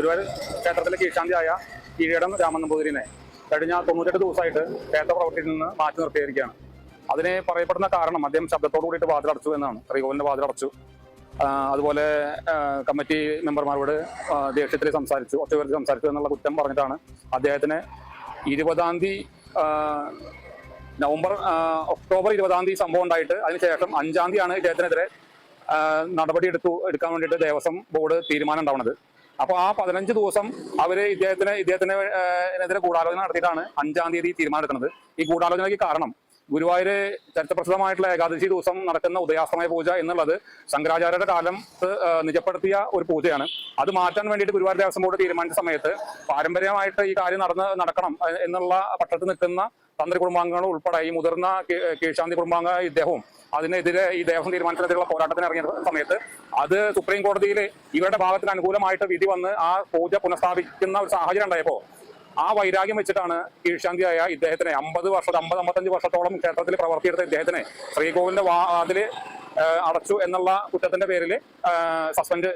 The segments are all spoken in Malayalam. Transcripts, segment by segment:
ഗുരുവായൂർ ക്ഷേത്രത്തിലെ കീഴ്ശാന്തിയായ കീഴടം രാമൻ നമ്പൂതിരിനെ കഴിഞ്ഞ തൊണ്ണൂറ്റെട്ട് ദിവസമായിട്ട് ക്ഷേത്ര പ്രവർത്തിയിൽ നിന്ന് മാറ്റി നിർത്തിയിരിക്കുകയാണ്. അതിനെ പറയപ്പെടുന്ന കാരണം അദ്ദേഹം ശബ്ദത്തോടു കൂടിയിട്ട് വാതിലടച്ചു എന്നാണ്. ശ്രീകോവിലിന്റെ വാതിലടച്ചു. അതുപോലെ കമ്മിറ്റി മെമ്പർമാരോട് ദേഷ്യത്തിൽ സംസാരിച്ചു ഒറ്റവർക്ക് സംസാരിച്ചു എന്നുള്ള കുറ്റം പറഞ്ഞിട്ടാണ് അദ്ദേഹത്തിന് ഇരുപതാം തീയതി നവംബർ ഒക്ടോബർ ഇരുപതാം തീയതി സംഭവം ഉണ്ടായിട്ട് അതിനുശേഷം അഞ്ചാം തീയതിയാണ് ഇദ്ദേഹത്തിനെതിരെ നടപടി എടുത്തു എടുക്കാൻ വേണ്ടിയിട്ട് ദേവസ്വം ബോർഡ് തീരുമാനം ഉണ്ടാവുന്നത് അപ്പോൾ ആ പതിനഞ്ച് ദിവസം അവർ ഇദ്ദേഹത്തിന് ഇദ്ദേഹത്തിന് എതിരെ ഗൂഢാലോചന നടത്തിയിട്ടാണ് അഞ്ചാം തീയതി തീരുമാനമെടുക്കുന്നത്. ഈ ഗൂഢാലോചനയ്ക്ക് കാരണം ഗുരുവായൂര് ചരിത്രപ്രസിദ്ധമായിട്ടുള്ള ഏകാദശി ദിവസം നടക്കുന്ന ഉദയാസ്തമയ പൂജ എന്നുള്ളത് ശങ്കരാചാര്യരുടെ കാലം നിജപ്പെടുത്തിയ ഒരു പൂജയാണ്. അത് മാറ്റാൻ വേണ്ടിയിട്ട് ഗുരുവായൂർ ദേവസ്വം ബോർഡ് തീരുമാനിച്ച സമയത്ത് പാരമ്പര്യമായിട്ട് ഈ കാര്യം നടന്ന് നടക്കണം എന്നുള്ള പക്ഷത്ത് നിൽക്കുന്ന തന്ത്രി കുടുംബാംഗങ്ങൾ ഉൾപ്പെടെ ഈ മുതിർന്ന കീഴ്ശാന്തി കുടുംബാംഗ ഇദ്ദേഹവും അതിനെതിരെ ഈ ദേവസ്വം തീരുമാനത്തിനെതിരെയുള്ള പോരാട്ടത്തിന് ഇറങ്ങിയ സമയത്ത് അത് സുപ്രീം കോടതിയിൽ ഇവരുടെ ഭാഗത്തിന് അനുകൂലമായിട്ട് വിധി വന്ന് ആ പൂജ പുനഃസ്ഥാപിക്കുന്ന ഒരു സാഹചര്യം ഉണ്ടായപ്പോ ആ വൈരാഗ്യം വെച്ചിട്ടാണ് കീഴ്ശാന്തിയായ ഇദ്ദേഹത്തിനെ അമ്പത് വർഷം അമ്പത് അമ്പത്തഞ്ച് വർഷത്തോളം ക്ഷേത്രത്തിൽ പ്രവർത്തിയെടുത്ത ഇദ്ദേഹത്തിനെ ശ്രീകോവിലിന്റെ വാതിൽ അടച്ചു എന്നുള്ള കുറ്റത്തിന്റെ പേരിൽ സസ്പെൻഡ്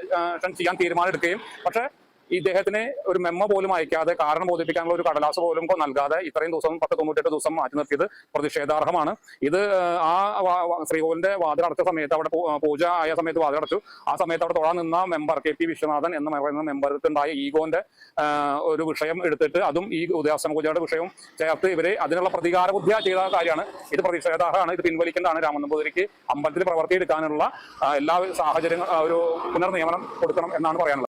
ചെയ്യാൻ തീരുമാനം എടുക്കുകയും പക്ഷേ ഇദ്ദേഹത്തിന് ഒരു മെമ്മ പോലും അയക്കാതെ കാരണം ബോധിപ്പിക്കാനുള്ള ഒരു കടലാസ് പോലും നൽകാതെ ഇത്രയും ദിവസം പത്ത് തൊണ്ണൂറ്റെട്ട് ദിവസം മാറ്റി നിർത്തിയത് പ്രതിഷേധാർഹമാണ്. ഇത് ആ, ശ്രീകോവിലിന്റെ വാതിലടച്ച സമയത്ത് അവിടെ പൂജ ആയ സമയത്ത് വാതിലടച്ചു ആ സമയത്ത് അവിടെ തൊഴാൻ നിന്ന മെമ്പർ കെ പി വിശ്വനാഥൻ എന്ന് പറയുന്ന മെമ്പർക്കുണ്ടായ ഈഗോന്റെ ഒരു വിഷയം എടുത്തിട്ട് അതും ഈ ഉദയാസ്തമ പൂജയുടെ വിഷയവും ചേർത്ത് ഇവരെ അതിനുള്ള പ്രതികാര ബുദ്ധിയ ചെയ്ത കാര്യമാണ്. ഇത് പ്രതിഷേധാർഹമാണ്. ഇത് പിൻവലിക്കേണ്ടതാണ് രാമനമ്പൂതിരിക്ക് അമ്പലത്തിൽ പ്രവർത്തി എടുക്കാനുള്ള എല്ലാ സാഹചര്യങ്ങളും ഒരു പുനർനിയമനം കൊടുക്കണം എന്നാണ് പറയാനുള്ളത്.